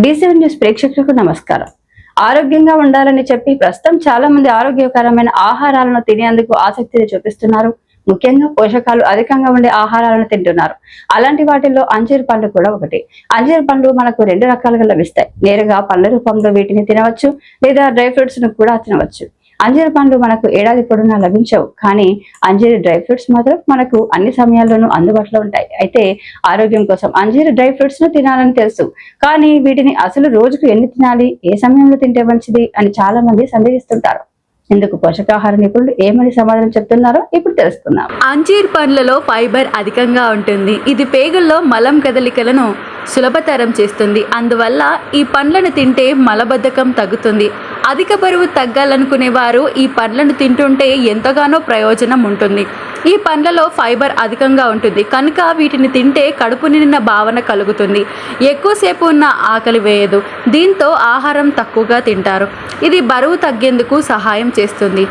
డీసీవన్ news ప్రేక్షకులకు నమస్కారం. ఆరోగ్యంగా ఉండాలని చెప్పి ప్రస్తుతం చాలా మంది ఆరోగ్యకరమైన ఆహారాలను తినేందుకు ఆసక్తిని చూపిస్తున్నారు. ముఖ్యంగా పోషకాలు అధికంగా ఉండే ఆహారాలను తింటున్నారు. అలాంటి వాటిల్లో అంజీర్ పండ్లు కూడా ఒకటి. అంజీర్ పండ్లు మనకు రెండు రకాలుగా లభిస్తాయి. నేరుగా పండ్ల రూపంలో వీటిని తినవచ్చు లేదా డ్రై ఫ్రూట్స్ను కూడా తినవచ్చు. అంజీర పండ్లు మనకు ఏడాది పొడవునా లభించవు. కానీ అంజీర డ్రై ఫ్రూట్స్ మాత్రం మనకు అన్ని సమయాల్లోనూ అందుబాటులో ఉంటాయి. అయితే ఆరోగ్యం కోసం అంజీర డ్రై ఫ్రూట్స్ను తినాలని తెలుసు. కానీ వీటిని అసలు రోజుకు ఎన్ని తినాలి? ఏ సమయంలో తింటే మంచిది? అని చాలా మంది సందేహిస్తుంటారు. ఇందుకు పోషకాహార నిపుణులు ఏమని సమాధానం చెప్తున్నారో ఇప్పుడు తెలుసుకుందాం. అంజీర్ పండ్లలో ఫైబర్ అధికంగా ఉంటుంది. ఇది పేగుల్లో మలం కదలికలను సులభతరం చేస్తుంది. అందువల్ల ఈ పండ్లను తింటే మలబద్ధకం తగ్గుతుంది. అధిక బరువు తగ్గాలనుకునే వారు ఈ పండ్లను తింటుంటే ఎంతగానో ప్రయోజనం ఉంటుంది. ఈ పండ్లలో ఫైబర్ అధికంగా ఉంటుంది. కనుక వీటిని తింటే కడుపు నిండిన భావన కలుగుతుంది. ఎక్కువసేపు ఉన్న ఆకలి వేయదు. దీంతో ఆహారం తక్కువగా తింటారు. ఇది బరువు తగ్గేందుకు సహాయం చేస్తుంది.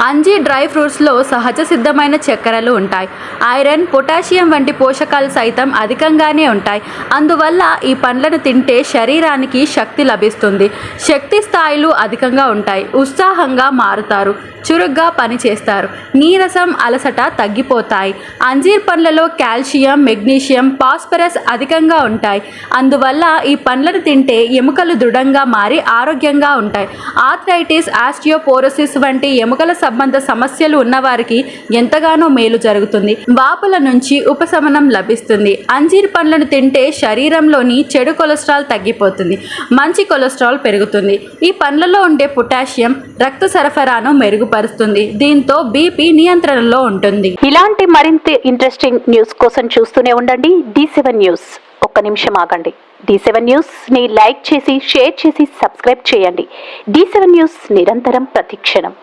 అంజీ డ్రై ఫ్రూట్స్లో సహజ సిద్ధమైన చక్కెరలు ఉంటాయి. ఐరన్ పొటాషియం వంటి పోషకాలు సైతం అధికంగానే ఉంటాయి. అందువల్ల ఈ పండ్లను తింటే శరీరానికి శక్తి లభిస్తుంది. శక్తి స్థాయిలు అధికంగా ఉంటాయి. ఉత్సాహంగా మారుతారు. చురుగ్గా పనిచేస్తారు. నీరసం అలసట తగ్గిపోతాయి. అంజీర్ పండ్లలో కాల్షియం మెగ్నీషియం పాస్పరస్ అధికంగా ఉంటాయి. అందువల్ల ఈ పండ్లను తింటే ఎముకలు దృఢంగా మారి ఆరోగ్యంగా ఉంటాయి. ఆర్థరైటిస్ ఆస్టియోపోరోసిస్ వంటి ఎముకల సంబంధ సమస్యలు ఉన్నవారికి ఎంతగానో మేలు జరుగుతుంది. వాపుల నుంచి ఉపశమనం లభిస్తుంది. అంజీర్ పండ్లను తింటే శరీరంలోని చెడు కొలెస్ట్రాల్ తగ్గిపోతుంది. మంచి కొలెస్ట్రాల్ పెరుగుతుంది. ఈ పండ్లలో ఉండే పొటాషియం రక్త సరఫరాను మెరుగుపరుస్తుంది. దీంతో బీపీ నియంత్రణలో ఉంటుంది. ఇలాంటి మరింత ఇంట్రెస్టింగ్ న్యూస్ కోసం చూస్తూనే ఉండండి. D seven news. ఒక్క నిమిషం ఆగండి. డి సెవెన్ న్యూస్ని లైక్ చేసి షేర్ చేసి సబ్స్క్రైబ్ చేయండి. డి సెవెన్ న్యూస్ నిరంతరం ప్రతిక్షణం.